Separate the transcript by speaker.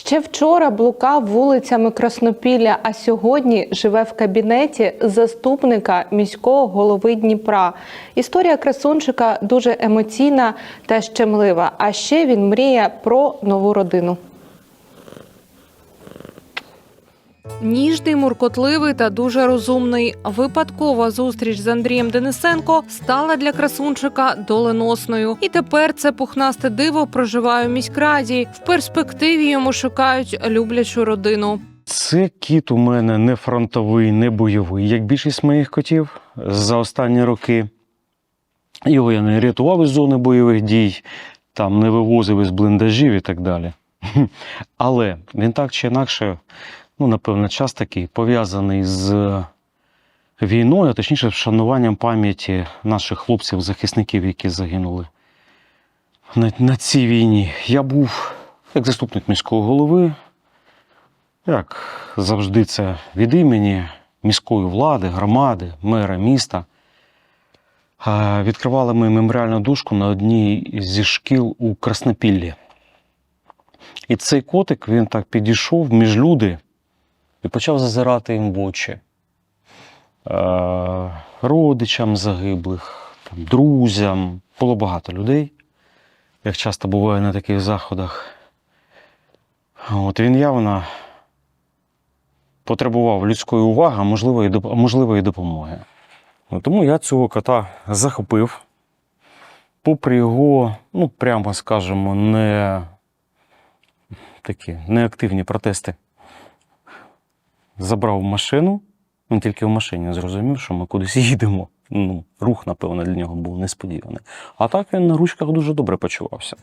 Speaker 1: Ще вчора блукав вулицями Краснопілля, а сьогодні живе в кабінеті заступника міського голови Дніпра. Історія красунчика дуже емоційна та щемлива. А ще він мріє про нову родину. Ніжний, муркотливий та дуже розумний. Випадкова зустріч з Андрієм Денисенко стала для красунчика доленосною. І тепер це пухнасте диво проживає у міськраді. В перспективі йому шукають люблячу родину.
Speaker 2: Це кіт у мене не фронтовий, не бойовий, як більшість моїх котів за останні роки. Його я не рятував із зони бойових дій, там не вивозив із бліндажів і так далі. Але він так чи інакше, ну, напевно, час такий пов'язаний з війною, а точніше, вшануванням пам'яті наших хлопців-захисників, які загинули на, на цій війні. Я був як заступник міського голови, як завжди, це від імені міської влади, громади, мера міста. Відкривали ми меморіальну дошку на одній зі шкіл у Краснопіллі. І цей котик він так підійшов між люди і почав зазирати їм в очі. Е, Родичам загиблих, друзям. Було багато людей, як часто буває на таких заходах. От він явно потребував людської уваги, а можливо, і доп- а можливо, і допомоги. Ну, Тому я цього кота захопив. Попри його, ну, прямо скажемо, не такі неактивні протести. Забрав машину. Він тільки в машині зрозумів, що ми кудись їдемо. Ну, рух, напевно, для нього був несподіваний. А так він на ручках дуже добре почувався.